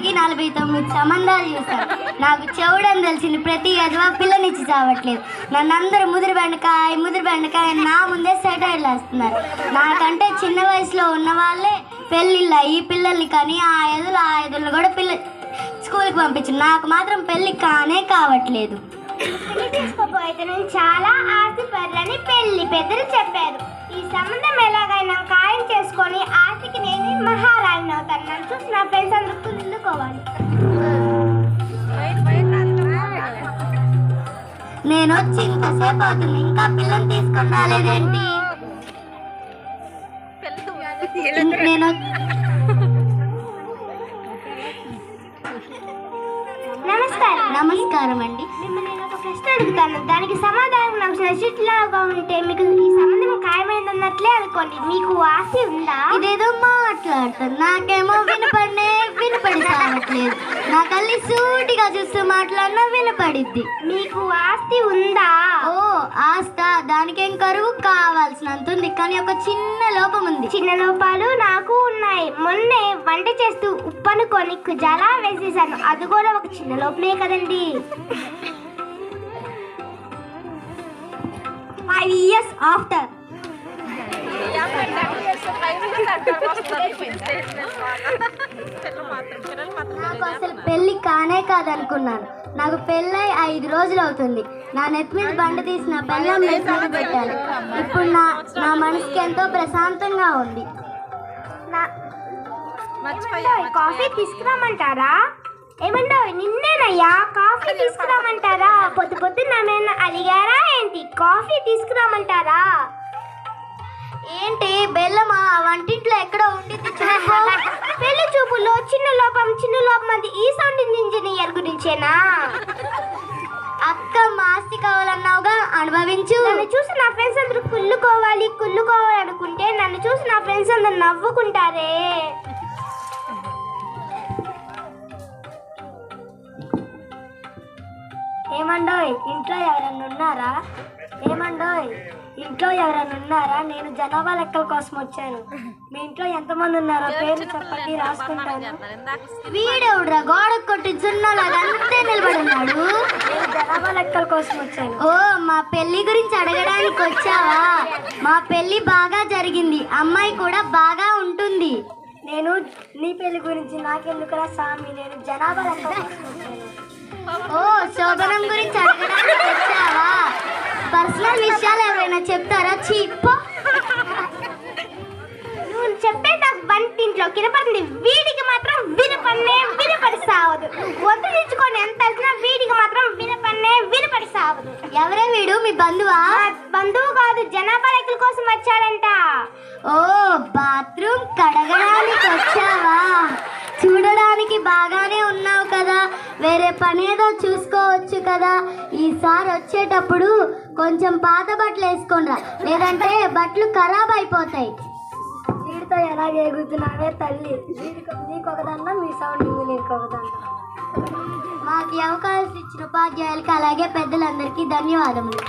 ఒకటికి నలభై తొమ్మిది సంబంధాలు చూశాను నాకు చెవుడని తెలిసింది ప్రతి యజమా పిల్లనిచ్చి చావట్లేదు. నన్ను అందరూ ముదురు బెండకాయ ముదురు బెండకాయ అని నా ముందే సెటైల్ వేస్తున్నారు. నాకంటే చిన్న వయసులో ఉన్న వాళ్ళే పెళ్ళిళ్ళు ఈ పిల్లల్ని కానీ ఆ ఎదులు ఆ ఎదులు కూడా పిల్ల స్కూల్కి పంపించు నాకు మాత్రం పెళ్ళి కానే కావట్లేదు. పెళ్ళి నేను చాలా ఆశపడ్రని పెళ్ళి పెద్దలు చెప్పారు. ఈ సంబంధం ఎలాగైనా ఖాయం చేసుకొని ఆస్తికి నేను వచ్చి ఇంతసేపు అవుతుంది ఇంకా పిల్లల్ని తీసుకొని రాలేదేంటి నేను నమస్కారం. నమస్కారం అండి మిమ్మల్ని నేను ఒక ప్రశ్న అడుగుతాను. దానికి సమాధానం నాకు నచ్చిట్లాగా ఉంటే మీకు ఈ సంబంధం ఖాయమైందన్నట్లే అనుకోండి. మీకు ఆశ ఉందా? ఇదేదో మాట్లాడుతాను. నాకేమో వినపడనే వినపడి సాగట్లేదు నా కళ్ళి సూటిగా చూస్తూ మాట్లాడినా వినపడిద్ది. మీకు ఆస్తి ఉందా? ఓ ఆస్త. దానికేం కరువు కావాల్సినంత ఉంది కానీ ఒక చిన్న లోపం ఉంది. చిన్న లోపాలు నాకు ఉన్నాయి. మొన్నే వంట చేస్తూ ఉప్పను కొని జలా వేసేసాను అది కూడా ఒక చిన్న లోపమే కదండి. ఫైవ్ ఇయర్స్ ఆఫ్టర్ నాకు అసలు పెళ్ళి కానే కాదనుకున్నాను. నాకు పెళ్ళై ఐదు రోజులు అవుతుంది. నా నెత్తి మీద బండ తీసిన బెల్లం నెత్తి పెట్టాను ఇప్పుడు నా నా మనసుకి ఎంతో ప్రశాంతంగా ఉంది. కాఫీ తీసుకురామంటారా? ఏమండోయ్ నిన్నేనయ్యా? కాఫీ తీసుకురామంటారా? పొద్దు పొద్దున్న ఏమైనా అడిగారా ఏంటి? కాఫీ తీసుకురామంటారా? ఏంటి బెల్లమా వంటింట్లో ఎక్కడో ఉండిద్ది చూపు పెళ్ళి చూపుల్లో చిన్న లోపం చిన్న లోపం అది ఈ సౌండ్ ఇంజనీర్ అక్క మాస్తి కావాలన్నావుగా అనుభవించు. నన్ను చూసి నా ఫ్రెండ్స్ అందరూ కుళ్ళుకోవాలి కుళ్ళుకోవాలి అనుకుంటే నన్ను చూసి నా ఫ్రెండ్స్ అందరూ నవ్వుకుంటారే. ఏమండోయ్ ఇంట్లో ఎవరన్నా ఉన్నారా? ఏమండోయ్? ఇంట్లో ఎవరైనా ఉన్నారా? నేను జనాభా లెక్కల కోసం వచ్చాను. మీ ఇంట్లో ఎంతమంది ఉన్నారో పేరు చెప్పండి రాసుకుంటాను. వీడెవడురా గోడ కొట్టి జున్నలాగా అంతే నిలబడి ఉన్నాడు. నేను జనాభా లెక్కల కోసం వచ్చాను. ఓ మా పెళ్ళి గురించి అడగడానికి వచ్చావా? మా పెళ్ళి బాగా జరిగింది. అమ్మాయి కూడా బాగా ఉంటుంది. నేను నీ పెళ్ళి గురించి నాకెందుకురా స్వామి నేను జనాభా లెక్కల కోసం వచ్చాను. ఓ శోభనం గురించి అడగడానికి పర్సనల్ విషయాలు ఎవరైనా చెప్తారా? చీప్పో నువ్వు చెప్పే నాకు వంటింట్లో కినపడింది వీడికి మాత్రం వినపన్నే వినపడి సావదు. వదిలించుకొని ఎంత వచ్చినా వీడికి మాత్రం వినపన్నే వినపడి సావదు. ఎవరే వీడు? మీ బంధువా? బంధువు కాదు జనాభా లెక్కల కోసం వచ్చాడంట. ఓ బాత్రూమ్ కడగడానికి వచ్చావా? చూడడానికి బాగానే వేరే పని ఏదో చూసుకోవచ్చు కదా. ఈసారి వచ్చేటప్పుడు కొంచెం పాత బట్టలు వేసుకోనరా లేదంటే బట్టలు ఖరాబ్ అయిపోతాయి. వీడితో ఎలా ఎగుతున్నావే తల్లి? నీకు ఒక దండం మీ సౌండ్ దండం మాకు అవకాశం ఇచ్చిన ఉపాధ్యాయులకి అలాగే పెద్దలందరికీ ధన్యవాదములు.